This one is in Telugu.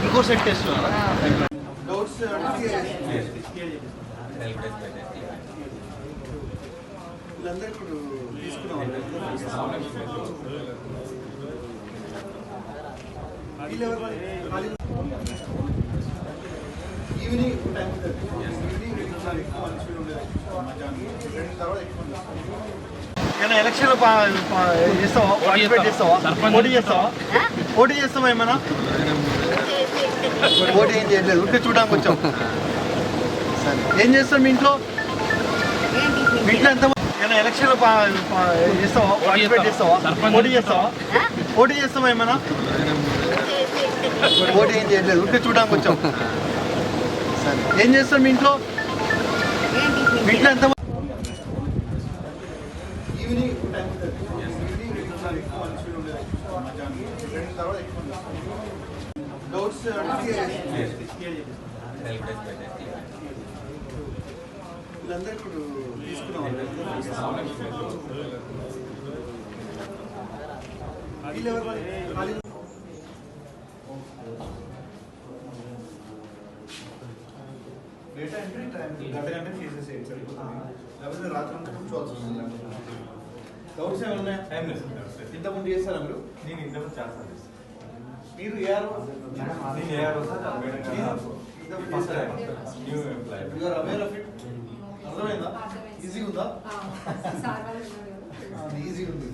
ఇంకో సెట్ చేస్తున్నారా డౌట్స్ వీళ్ళందరూ ఇప్పుడు తీసుకున్నాం ఈవినింగ్ టైం ఈవినింగ్ ఎలక్షన్ చేస్తావా? పార్టిసిపేట్ చేస్తావా? పోటీ చేస్తావా? పోటీ చేస్తావా ఏమైనా? పోటీ ఏం చేయలేదు ఉంటే చూడడానికి వచ్చాం. సరే. ఏం చేస్తాం మీ ఇంట్లో? మీ ఇంట్లో ఎంత ఎలక్షన్ చేస్తావా? పార్టిసిపేట్ చేస్తావా? పోటీ చేస్తావా? పోటీ చేస్తావా ఏమైనా? పోటీ ఏం చేయలేదు ఉంటే చూడడానికి వచ్చాం. సరే. ఏం చేస్తాం మీ ఇంట్లో? ఇంట్లో ఎంత ఈవినింగ్ డౌట్స్ వీళ్ళందరూ ఇప్పుడు తీసుకున్నాం డేటా ఎంట్రీ టైం గంట గంట చేసేసేయండి సరిపోతుంది లేకపోతే రాత్రి అంతా కూర్చోవాల్సి వస్తుంది డౌట్స్ ఏమైనా ఉన్నాయా? టైం లేదు. ఇంతకుముందు చేస్తారా మీరు? నేను ఇంతకు చేస్తాను మీరు ఏఆర్ నేను ఏ రోజు సార్ మేడం ఇంతకుముందు new employee you are aware of it అర్థమైందా? ఈజీ ఉందా? సార్ వాళ్ళు ఉన్నారు. కదా. ఈజీ ఉంది.